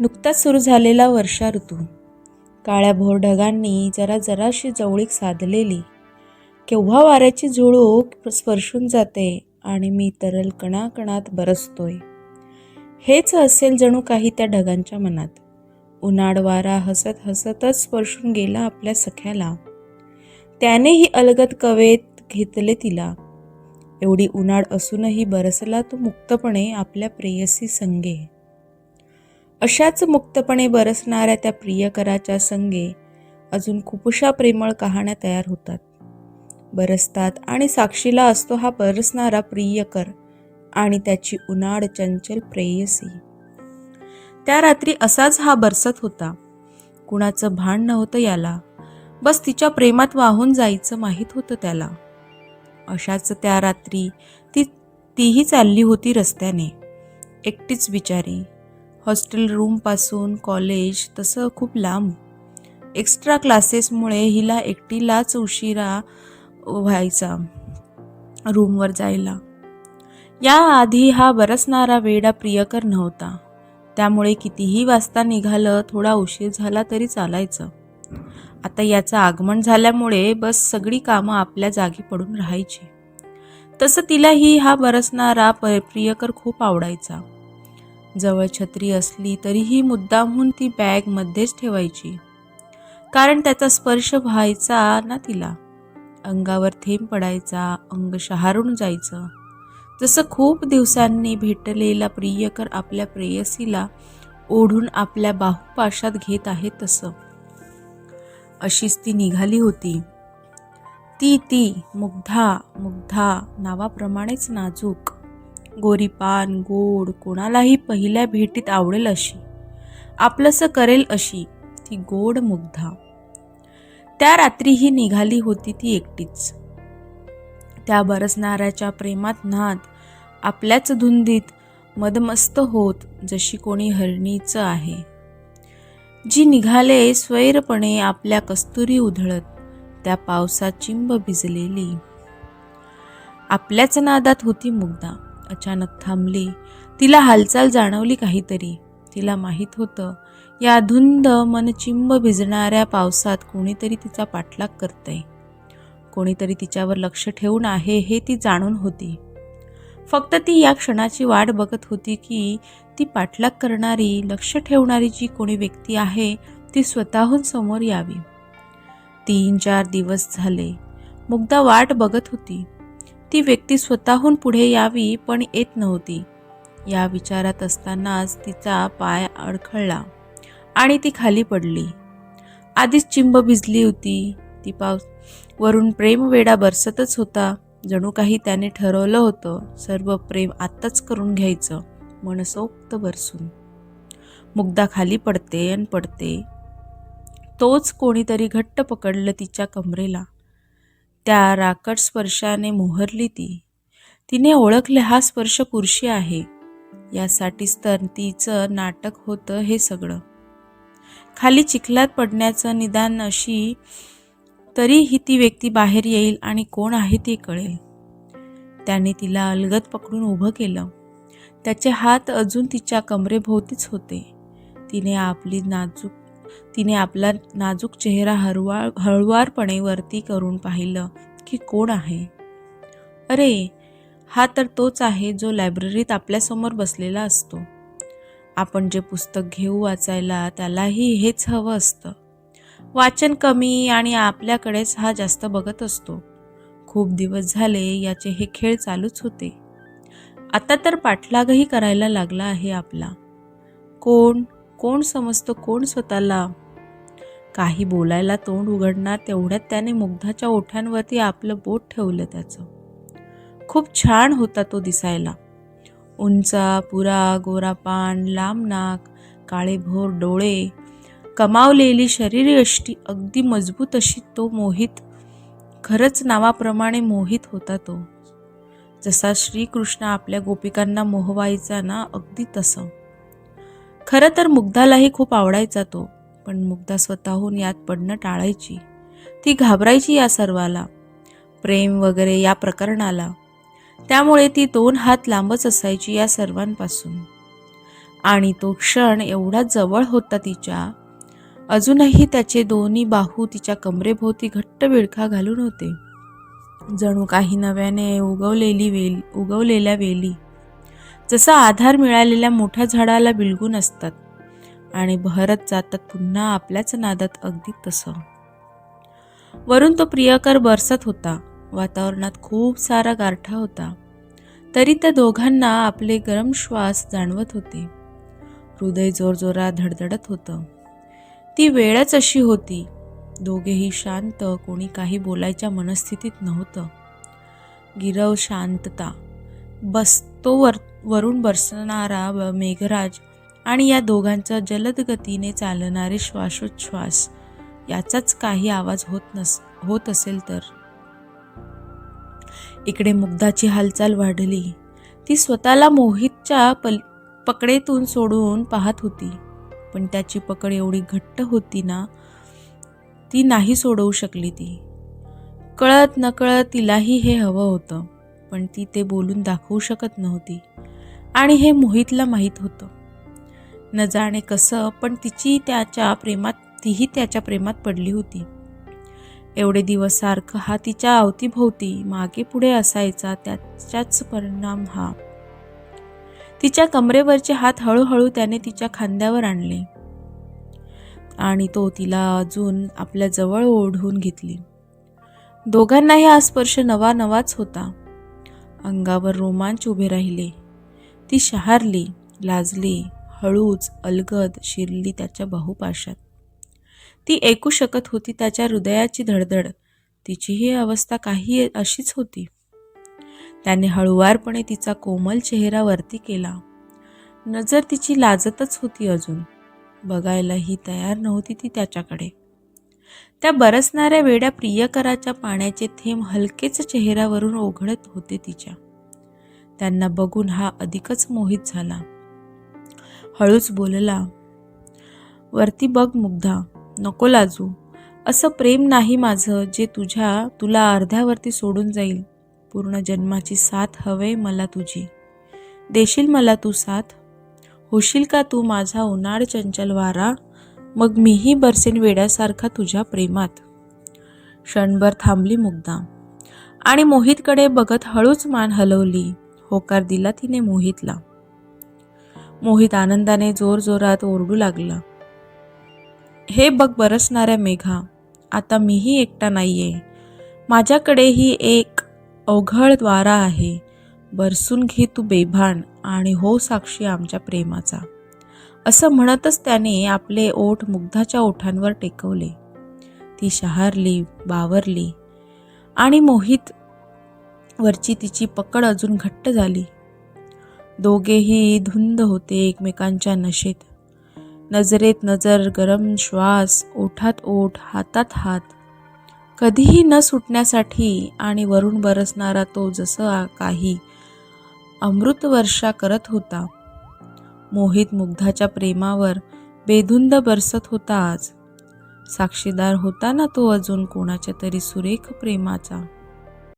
नुकताच सुरू झालेला वर्षा ऋतू. काळ्या भोर ढगांनी जरा जराशी जवळीक साधलेली. केव्हा वाऱ्याची झुळूक स्पर्शून जाते आणि मी तरल कणाकणात बरसतोय. हेच असेल जणू काही त्या ढगांच्या मनात. उन्हाळ वारा हसत हसतच स्पर्शून गेला आपल्या सख्याला. त्यानेही अलगद कवेत घेतले तिला. एवढी उन्हाळ असूनही बरसला तो मुक्तपणे आपल्या प्रेयसी संगे. अशाच मुक्तपणे बरसणाऱ्या त्या प्रियकराच्या संगे अजून खूपशा प्रेमळ कहाण्या तयार होतात. बरसतात आणि साक्षीला असतो हा बरसणारा प्रियकर आणि त्याची उन्हाळ चंचल प्रेयसी. त्या रात्री असाच हा बरसत होता. कुणाचं भान नव्हतं याला. बस तिच्या प्रेमात वाहून जायचं माहीत होतं त्याला. अशाच त्या रात्री ती तीही चालली होती रस्त्याने. एकटीच बिचारी. हॉस्टेल रूमपासून कॉलेज तसं खूप लांब. एक्स्ट्रा क्लासेसमुळे हिला एकटीलाच उशिरा व्हायचा रूमवर जायला. याआधी हा बरसणारा वेडा प्रियकर नव्हता. त्यामुळे कितीही वाजता निघालं थोडा उशीर झाला तरी चालायचं. आता याचं आगमन झाल्यामुळे बस सगळी कामं आपल्या जागी पडून राहायची. तसं तिलाही हा बरसणारा प प्रियकर खूप आवडायचा. जवळ छत्री असली तरीही मुद्दामहून ती बॅगमध्येच ठेवायची. कारण त्याचा स्पर्श व्हायचा ना तिला. अंगावर थेंब पडायचा अंग शहारून जायचं. जसं खूप दिवसांनी भेटलेला प्रियकर आपल्या प्रेयसीला ओढून आपल्या बाहुपाशात घेत आहे तसं. अशीच ती निघाली होती. ती ती मुग्धा मुग्धा नावाप्रमाणेच नाजूक. गोरीपान गोड कोणालाही पहिल्या भेटीत आवडेल अशी. आपलंसं करेल अशी ती गोड मुग्धा. त्या रात्री ही निघाली होती ती एकटीच. त्या बरसणाऱ्याच्या प्रेमात नाद आपल्याच धुंदीत मदमस्त होत जशी कोणी हरणीचं आहे. जी निघाले स्वैरपणे आपल्या कस्तुरी उधळत त्या पावसात चिंब भिजलेली. आपल्याच नादात होती मुग्धा. अचानक थांबली. तिला हालचाल जाणवली काहीतरी. तिला माहीत होतं या धुंद मनचिंब भिजणाऱ्या पावसात कोणीतरी तिचा पाठलाग करतंय. कोणीतरी तिच्यावर लक्ष ठेवून आहे हे ती जाणून होती. फक्त ती या क्षणाची वाट बघत होती की ती पाठलाग करणारी लक्ष ठेवणारी जी कोणी व्यक्ती आहे ती स्वतःहून समोर यावी. तीन चार दिवस झाले. मुग्धा वाट बघत होती. ती व्यक्ती स्वतःहून पुढे यावी पण येत नव्हती. या विचारात असतानाच तिचा पाय अडखळला आणि ती खाली पडली. आधीच चिंब भिजली होती. ती पाऊस वरून प्रेम वेडा बरसतच होता. जणू काही त्याने ठरवलं होतं. सर्व प्रेम आत्ताच करून घ्यायचं. मनसोक्त बरसून. मुग्धा खाली पडते आणि पडते. तोच कोणीतरी घट्ट पकडलं तिच्या कमरेला. त्या राकट स्पर्शाने मोहरली ती. तिने ओळखले हा स्पर्श पुरुषी आहे. यासाठीच तर तिचं नाटक होतं हे सगळं. खाली चिखलात पडण्याचं निदान अशी तरीही ती व्यक्ती बाहेर येईल आणि कोण आहे ते कळेल. त्याने तिला अलगद पकडून उभं केलं. त्याचे हात अजून तिच्या कमरेभोवतीच होते. तिने आपली नाजूक तिने आपला नाजूक चेहरा हरवाळ हळुवारपणे वरती करून पाहिलं की कोण आहे? अरे हा तर तोच आहे जो लायब्ररीत आपल्यासमोर बसलेला असतो. आपण जे पुस्तक घेऊ वाचायला त्यालाही हेच हवं असतं. वाचन कमी आणि आपल्याकडेच हा जास्त बघत असतो. खूप दिवस झाले याचे हे खेळ चालूच होते. आता तर पाठलागही करायला लागला आहे आपला. कोण? कोण समजतं कोण स्वतःला? काही बोलायला तोंड उघडणार तेवढ्यात त्याने मुग्धाच्या ओठ्यांवरती आपलं बोट ठेवलं त्याचं. खूप छान होता तो दिसायला. उंचा पुरा गोरा पान लांब नाक काळे भोर डोळे कमावलेली शरीरयष्टी अगदी मजबूत अशी तो मोहित खरंच नावाप्रमाणे मोहित होता तो. जसा श्रीकृष्ण आपल्या गोपिकांना मोहवायचा ना अगदी तसं. खरं तर मुग्धालाही खूप आवडायचा तो पण मुग्धा स्वतःहून यात पडणं टाळायची. ती घाबरायची या सर्वाला. प्रेम वगैरे या प्रकरणाला. त्यामुळे ती दोन हात लांबच असायची या सर्वांपासून. आणि तो क्षण एवढा जवळ होता तिच्या. अजूनही त्याचे दोन्ही बाहू तिच्या कमरेभोवती घट्ट विळखा घालून होते. जणू काही नव्याने उगवलेली वेल उगवलेल्या वेली जसा आधार मिळालेल्या मोठ्या झाडाला बिलगून असतात आणि बहरत जातात पुन्हा आपल्याच नादात अगदी तसं. वरून तो प्रियकर बरसत होता. वातावरणात खूप सारा गारठा होता. तरी त्या दोघांना आपले गरम श्वास जाणवत होते. हृदय जोरजोरात धडधडत होतं. ती वेळच अशी होती. दोघेही शांत कोणी काही बोलायच्या मनस्थितीत नव्हतं. गिरव शांतता. तो वर वरून बरसणारा ब- मेघराज आणि या दोघांचा जलद गतीने चालणारे श्वासोच्छ्वास याचाच काही आवाज होत नस होत असेल तर. इकडे मुग्धाची हालचाल वाढली. ती स्वतःला मोहितच्या पल पकडेतून सोडून पाहत होती. पण त्याची पकड एवढी घट्ट होती ना ती नाही सोडवू शकली ती. कळत नकळत तिलाही हे हवं होतं. पण ती ते बोलून दाखवू शकत नव्हती. आणि हे मोहितला माहीत होतं. न जाणे कसं पण तिची त्याच्या प्रेमात तीही त्याच्या प्रेमात पडली होती. एवढे दिवस सारखं हा तिच्या अवतीभोवती मागे पुढे असायचा त्याचाच परिणाम हा. तिच्या कमरेवरचे हात हळूहळू त्याने तिच्या खांद्यावर आणले. आणि तो तिला अजून आपल्या जवळ ओढून घेतली. दोघांनाही हा स्पर्श नवा नवाच होता. अंगावर रोमांच उभे राहिले. ती शहारली लाजली हळूच अलगद शिरली त्याच्या बाहुपाशात. ती ऐकू शकत होती त्याच्या हृदयाची धडधड. तिचीही अवस्था काही अशीच होती. त्याने हळुवारपणे तिचा कोमल चेहरा वरती केला. नजर तिची लाजतच होती अजून. बघायलाही तयार नव्हती ती त्याच्याकडे. त्या बरसणाऱ्या वेड्या प्रियकराच्या पाण्याचे थेंब हलकेच चेहऱ्यावरून ओघळत होते तिच्या. त्यांना बघून हा अधिकच मोहित झाला. हळूच बोलला वरती बघ मुग्धा नको लाजू. असं प्रेम नाही माझं जे तुझ्या तुला अर्ध्यावरती सोडून जाईल. पूर्ण जन्माची साथ हवे मला तुझी. देशील मला तू साथ? होशील का तू माझा उन्हाळ चंचल वारा? मग मीही बरसेन वेड्यासारखा तुझ्या प्रेमात. क्षणभर थांबली मुग्धा. आणि मोहितकडे बघत हळूच मान हलवली. होकार दिला तिने मोहितला. मोहित आनंदाने जोरजोरात ओरडू लागला. हे बघ बरसणाऱ्या मेघा आता मीही एकटा नाहीये. माझ्याकडेही एक अवघड द्वारा आहे. बरसून घे तू बेभान आणि हो साक्षी आमच्या प्रेमाचा. असं म्हणतच त्याने आपले ओठ मुग्धाच्या ओठांवर टेकवले. ती शहारली बावरली आणि मोहित वरची तिची पकड अजून घट्ट झाली. दोघेही धुंद होते एकमेकांच्या नशेत. नजरेत नजर गरम श्वास ओठात ओठ हातात हात. कधीही न सुटण्यासाठी आणि वरून बरसणारा तो जसं काही अमृत वर्षा करत होता. मोहित मुग्धाच्या प्रेमावर बेधुंद बरसत होता आज. साक्षीदार होता ना तो अजून कोणाच्या तरी सुरेख प्रेमाचा?